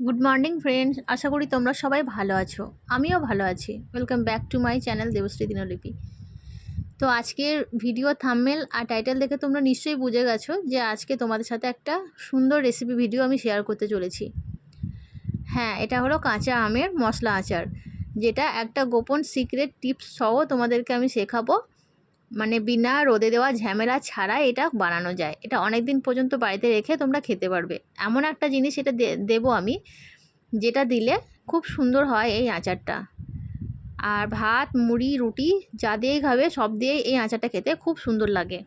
Good morning friends আশা করি তোমরা সবাই ভালো আছো। আমিও ভালো আছি। Welcome back to my channel Debashree Dinlipi তো আজকের ভিডিও থাম্মেল আর টাইটেল দেখে তোমরা নিশ্চয়ই বুঝে গেছো যে আজকে তোমাদের সাথে একটা সুন্দর রেসিপি ভিডিও আমি শেয়ার করতে চলেছি। হ্যাঁ এটা হলো কাঁচা আমের মশলা আচার, যেটা একটা গোপন সিক্রেট টিপস সহ তোমাদেরকে আমি শেখাবো। মানে বিনা রোদে দেওয়া ঝামেলা ছাড়া এটা বানানো যায়। এটা অনেক দিন পর্যন্ত বাড়িতে রেখে তোমরা খেতে পারবে। এমন একটা জিনিস এটা দেবো আমি, যেটা দিলে খুব সুন্দর হয় এই আচারটা। আর ভাত, মুড়ি, রুটি যা দিয়েই খাবে, সব দিয়েই এই আচারটা খেতে খুব সুন্দর লাগে।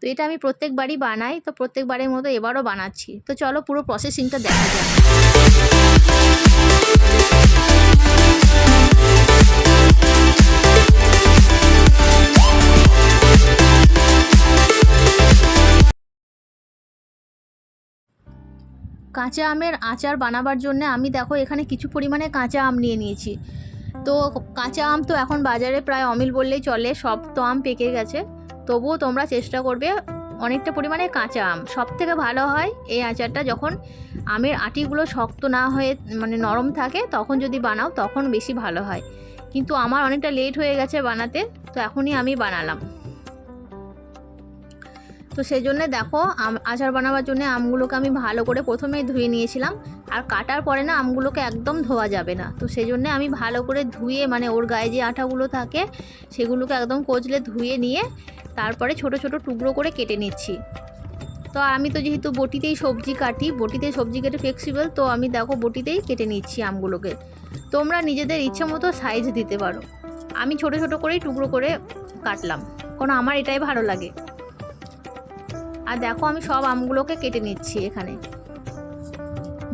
তো এটা আমি প্রত্যেকবারই বানাই, তো প্রত্যেকবারের মতো এবারও বানাচ্ছি। তো চলো পুরো প্রসেসিংটা দেখা যাক। কাঁচা আমের আচার বানাবার জন্য আমি দেখো এখানে কিছু পরিমাণে কাঁচা আম নিয়ে নিয়েছি। তো কাঁচা আম তো এখন বাজারে প্রায় অমিল বললেই চলে, সব তো আম পেকে গেছে। তবুও তোমরা চেষ্টা করবে অনেকটা পরিমাণে কাঁচা আম। সব থেকে ভালো হয় এই আচারটা যখন আমের আটিগুলো শক্ত না হয়ে মানে নরম থাকে, তখন যদি বানাও তখন বেশি ভালো হয়। কিন্তু আমার অনেকটা লেট হয়ে গেছে বানাতে, তো এখনই আমি বানালাম। তো সেই জন্যে দেখো আচার বানাবার জন্য আমগুলোকে আমি ভালো করে প্রথমেই ধুয়ে নিয়েছিলাম। আর কাটার পরে না আমগুলোকে একদম ধোয়া যাবে না। তো সেই জন্যে আমি ভালো করে ধুয়ে মানে ওর গায়ে যে আঠাগুলো থাকে, সেগুলোকে একদম কচলে ধুয়ে নিয়ে তারপরে ছোট ছোট টুকরো করে কেটে নিচ্ছি। তো আমি তো যেহেতু বটিতেই সবজি কাটি বটিতে সবজি কেটে ফ্লেক্সিবল তো আমি দেখো বটিতেই কেটে নিচ্ছি আমগুলোকে। তোমরা নিজেদের ইচ্ছে মতো সাইজ দিতে পারো। আমি ছোট ছোট করেই টুকরো করে কাটলাম। কারণ আমার এটাই ভালো লাগে। আর দেখো আমি সব আমগুলোকে কেটে নিচ্ছি এখানে।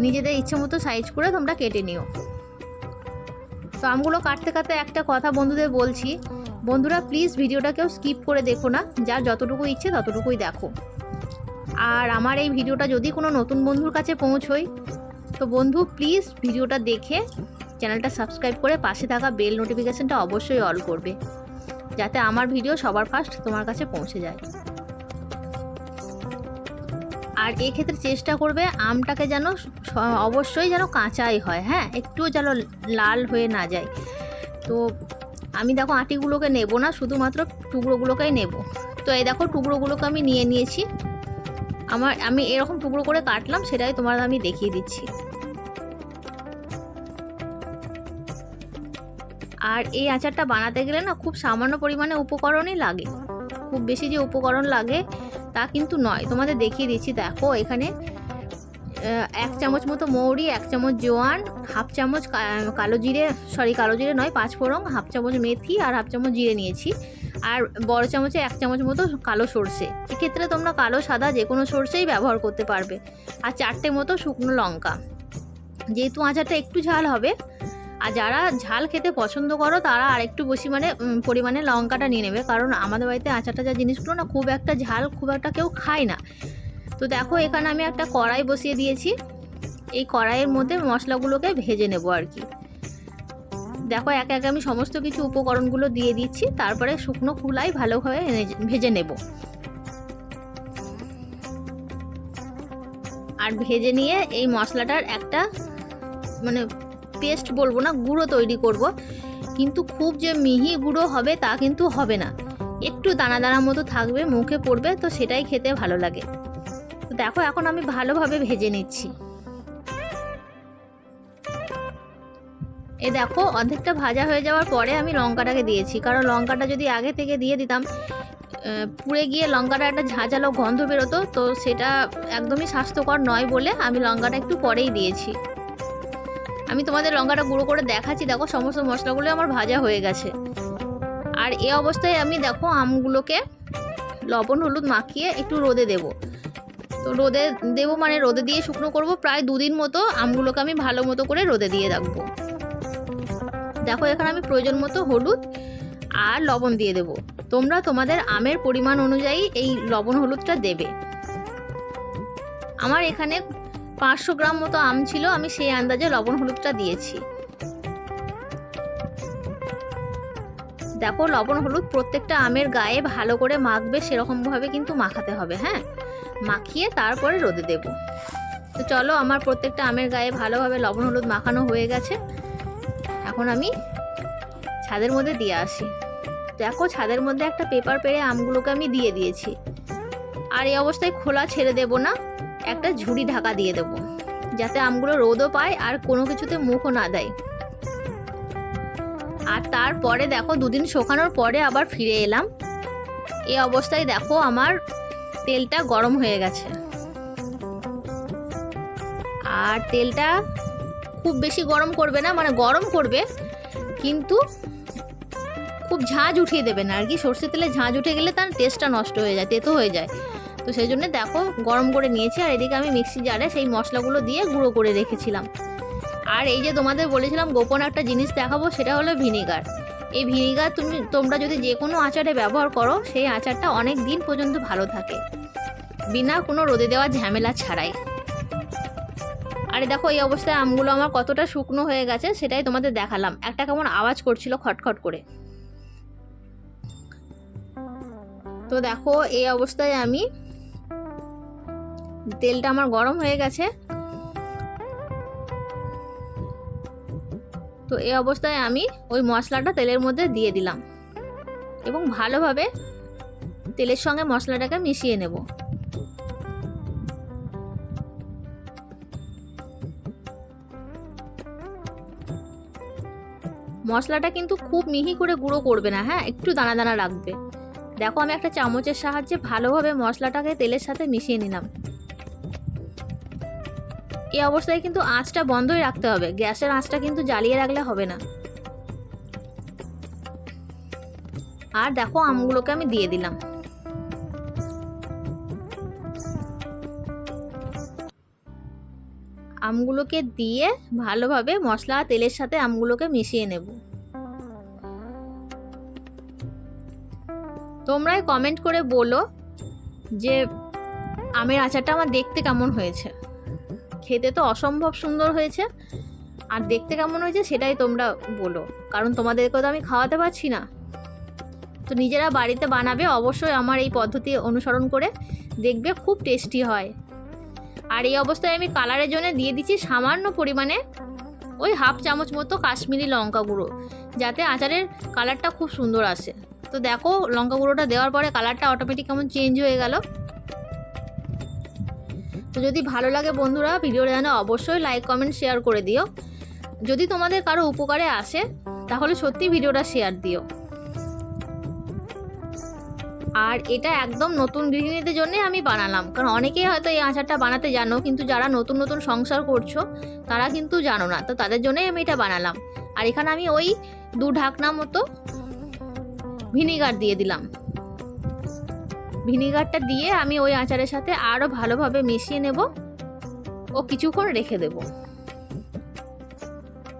নিজেদের ইচ্ছে মতো সাইজ করে তোমরা কেটে নিও। তো আমগুলো কাটতে কাটতে একটা কথা বন্ধুদের বলছি, বন্ধুরা প্লিজ ভিডিওটা কেউ স্কিপ করে দেখো না, যার যতটুকু ইচ্ছে ততটুকুই দেখো। আর আমার এই ভিডিওটা যদি কোনো নতুন বন্ধুর কাছে পৌঁছই, তো বন্ধু প্লিজ ভিডিওটা দেখে চ্যানেলটা সাবস্ক্রাইব করে পাশে থাকা বেল নোটিফিকেশানটা অবশ্যই অল করবে, যাতে আমার ভিডিও সবার ফার্স্ট তোমার কাছে পৌঁছে যায়। আর এক্ষেত্রে চেষ্টা করবে আমটাকে যেন অবশ্যই যেন কাঁচাই হয় হ্যাঁ? একটুও যেন লাল হয়ে না যায়। তো আমি দেখো আটিগুলোকে নেব না, শুধুমাত্র টুকরোগুলোকেই নেব। তো এই দেখো টুকরোগুলোকে আমি নিয়ে নিয়েছি। আমার, আমি এরকম টুকরো করে কাটলাম, সেটাই তোমার আমি দেখিয়ে দিচ্ছি। আর এই আচারটা বানাতে গেলে না খুব সামান্য পরিমাণে উপকরণই লাগে। খুব বেশি যে উপকরণ লাগে তা কিন্তু নয়। তোমাদের দেখিয়ে দিচ্ছি, দেখো এখানে এক চামচ মতো মৌরি, এক চামচ জোয়ান, হাফ চামচ কালো জিরে, সরি কালো জিরে নয়, পাঁচ ফোড়ন, হাফ চামচ মেথি আর হাফ চামচ জিরে নিয়েছি। আর বড় চামচে এক চামচ মতো কালো সর্ষে। এক্ষেত্রে তোমরা কালো, সাদা যে কোনো সর্ষেই ব্যবহার করতে পারবে। আর চারটে মতো শুকনো লঙ্কা। যেহেতু আচারটা একটু ঝাল হবে আর যারা ঝাল খেতে পছন্দ করো, তারা আরেকটু বেশি মানে পরিমাণে লঙ্কাটা নিয়ে নেবে। কারণ আমাদের বাড়িতে আচারটা যা জিনিসগুলো না, খুব একটা ঝাল, খুব একটা কেউ খায় না। তো দেখো, এখানে আমি একটা কড়াই বসিয়ে দিয়েছি। এই কড়াইয়ের মধ্যে মশলাগুলোকে ভেজে নেব আর কি। দেখো, একে একে আমি সমস্ত কিছু উপকরণগুলো দিয়ে দিচ্ছি। তারপরে শুকনো খোলাই ভালোভাবে ভেজে নেব। আর ভেজে নিয়ে এই মশলাটার একটা মানে পেস্ট বলব না, গুঁড়ো তৈরি করব। কিন্তু খুব যে মিহি গুঁড়ো হবে তা কিন্তু হবে না। একটু দানা দানা মতো থাকবে, মুখে পড়বে, তো সেটাই খেতে ভালো লাগে। তো দেখো, এখন আমি ভালোভাবে ভেজে নিচ্ছি। এ দেখো, অর্ধেকটা ভাজা হয়ে যাওয়ার পরে আমি লঙ্কাটাকে দিয়েছি। কারণ লঙ্কাটা যদি আগে থেকে দিয়ে দিতাম পুড়ে গিয়ে লঙ্কাটা একটা ঝাঁঝালো গন্ধ বেরোতো, তো সেটা একদমই স্বাস্থ্যকর নয় বলে আমি লঙ্কাটা একটু পরেই দিয়েছি। আমি তোমাদের লঙ্কাটা গুঁড়ো করে দেখাচ্ছি, দেখো সমস্ত মশলাগুলো আমার ভাজা হয়ে গেছে। আর এ অবস্থায় আমি দেখো আমগুলোকে লবণ, হলুদ মাখিয়ে একটু রোদে দেব। তো রোদে দেবো মানে রোদে দিয়ে শুকনো করব, প্রায় দুদিন মতো আমগুলোকে আমি ভালো মতো করে রোদে দিয়ে রাখব। দেখো এখানে আমি প্রয়োজন মতো হলুদ আর লবণ দিয়ে দেবো। তোমরা তোমাদের আমের পরিমাণ অনুযায়ী এই লবণ, হলুদটা দেবে। আমার এখানে পাঁচশো গ্রাম মতো আম ছিল, আমি সেই আন্দাজে লবণ হলুদটা দিয়েছি। দেখো, লবণ হলুদ প্রত্যেকটা আমের গায়ে ভালো করে মাখবে, সেরকমভাবে কিন্তু মাখাতে হবে হ্যাঁ? মাখিয়ে তারপরে রোদে দেব। তো চলো, আমার প্রত্যেকটা আমের গায়ে ভালোভাবে লবণ হলুদ মাখানো হয়ে গেছে। এখন আমি ছাদের মধ্যে দিয়ে আসি। দেখো, ছাদের মধ্যে একটা পেপার পেরে আমগুলোকে আমি দিয়ে দিয়েছি। আর এই অবস্থায় খোলা ছেড়ে দেব না। একটা ঝুড়ি ঢাকা দিয়ে দেবো, যাতে আমগুলো রোদও পায় আর কোনো কিছুতে মুখও না দেয়। আর তারপরে দেখো, দুদিন শোকানোর পরে আবার ফিরে এলাম। এই অবস্থায় দেখো, আমার তেলটা গরম হয়ে গেছে। আর তেলটা খুব বেশি গরম করবে না মানে গরম করবে, কিন্তু খুব ঝাঁঝ উঠিয়ে দেবে না। আর কি সর্ষে তেলে ঝাঁঝ উঠে গেলে তার টেস্টটা নষ্ট হয়ে যায়, তেতো হয়ে যায়। তো সেই জন্য দেখো, গরম করে নিয়েছি আর এদিকে আমি মিক্সি জারে সেই মশলাগুলো দিয়ে গুঁড়ো করে রেখেছিলাম। আর এই যে তোমাদের বলেছিলাম গোপন একটা জিনিস দেখাবো, সেটা হলো ভিনিগার। এই ভিনিগার তুমি, তোমরা যদি যে কোনো আচারে ব্যবহার করো, সেই আচারটা অনেক দিন পর্যন্ত ভালো থাকে। বিনা কোনো রোদে দেওয়া ঝামেলা ছাড়াই। আরে দেখো, এই অবস্থায় আমগুলো আমার কতটা শুকনো হয়ে গেছে, সেটাই তোমাদের দেখালাম। একটা কেমন আওয়াজ করছিল খটখট করে। তো দেখো, এই অবস্থায় আমি তেলটা আমার গরম হয়ে গেছে। তো এই অবস্থায় আমি ওই মশলাটা তেলের মধ্যে দিয়ে দিলাম। এবং ভালোভাবে তেলের সঙ্গে মশলাটাকে মিশিয়ে নেব। মশলাটা কিন্তু খুব মিহি করে গুঁড়ো করবে না হ্যাঁ? একটু দানা দানা রাখবে দেখো আমি একটা চামচের সাহায্যে ভালোভাবে মশলাটাকে তেলের সাথে মিশিয়ে নিলাম। এই অবস্থায় কিন্তু আঁচটা বন্ধই রাখতে হবে। গ্যাসের আঁচটা কিন্তু জ্বালিয়ে রাখলে হবে না। আর দেখো, আমগুলোকে আমি দিয়ে দিলাম। আমগুলোকে দিয়ে ভালোভাবে মশলা তেলের সাথে আমগুলোকে মিশিয়ে নেব। তোমরাই কমেন্ট করে বলো যে আমের আচারটা আমার দেখতে কেমন হয়েছে। খেতে তো অসম্ভব সুন্দর হয়েছে। আর দেখতে কেমন হয়েছে সেটাই তোমরা বলো। কারণ তোমাদেরকে তো আমি খাওয়াতে পারছি না। তো নিজেরা বাড়িতে বানাবে অবশ্যই আমার এই পদ্ধতি অনুসরণ করে দেখবে খুব টেস্টি হয়। আর এই অবস্থায় আমি কালারের জন্য দিয়ে দিচ্ছি সামান্য পরিমাণে ওই হাফ চামচ মতো কাশ্মীরি লঙ্কা গুঁড়ো, যাতে আচারের কালারটা খুব সুন্দর আসে। তো দেখো লঙ্কা গুঁড়োটা দেওয়ার পরে কালারটা অটোমেটিক কেমন চেঞ্জ হয়ে গেল। তো যদি ভালো লাগে বন্ধুরা, ভিডিওটা যেন অবশ্যই লাইক কমেন্ট শেয়ার করে দিও। যদি তোমাদের কারও উপকারে আসে, তাহলে সত্যি ভিডিওটা শেয়ার দিও। আর এটা একদম নতুন গৃহিণীদের জন্য আমি বানালাম। কারণ অনেকেই হয়তো এই আচারটা বানাতে জানো, কিন্তু যারা নতুন নতুন সংসার করছ, তারা কিন্তু জানো না। তো তাদের জন্যই আমি এটা বানালাম। আর এখানে আমি ওই দু ঢাকনা মতো ভিনিগার দিয়ে দিলাম। ভিনিগারটা দিয়ে আমি ওই আচারের সাথে আরও ভালোভাবে মিশিয়ে নেব। ও কিছুক্ষণ রেখে দেব।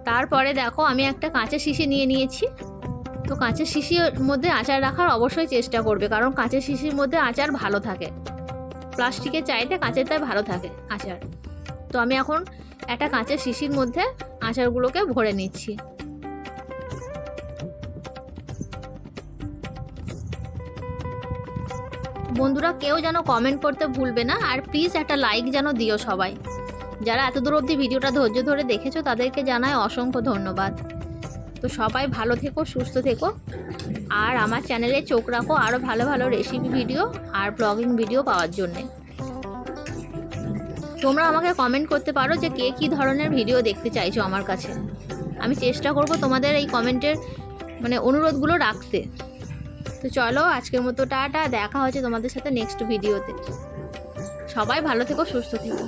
তারপরে দেখো আমি একটা কাঁচের শিশি নিয়ে নিয়েছি। তো কাঁচের শিশির মধ্যে আচার রাখার অবশ্যই চেষ্টা করবে, কারণ কাঁচের শিশির মধ্যে আচার ভালো থাকে। প্লাস্টিকের চাইতে কাঁচেরটাই ভালো থাকে আচার। তো আমি এখন একটা কাঁচের শিশির মধ্যে আচারগুলোকে ভরে নিচ্ছি। বন্ধুরা, কেউ যেন কমেন্ট করতে ভুলবে না, আর প্লিজ একটা লাইক যেন দিও সবাই। যারা এত দূর অবধি ভিডিওটা ধৈর্য ধরে দেখেছ, তাদেরকে জানায় অসংখ্য ধন্যবাদ। তো সবাই ভালো থেকো, সুস্থ থেকো, আর আমার চ্যানেলে চোখ রাখো আরও ভালো ভালো রেসিপি ভিডিও আর ব্লগিং ভিডিও পাওয়ার জন্যে। তোমরা আমাকে কমেন্ট করতে পারো যে কে কী ধরনের ভিডিও দেখতে চাইছো আমার কাছে। আমি চেষ্টা করব তোমাদের এই কমেন্টের মানে অনুরোধগুলো রাখতে। তো চলো, আজকের মতো টাটা, দেখা হচ্ছে তোমাদের সাথে নেক্সট ভিডিওতে সবাই ভালো থেকো, সুস্থ থেকো।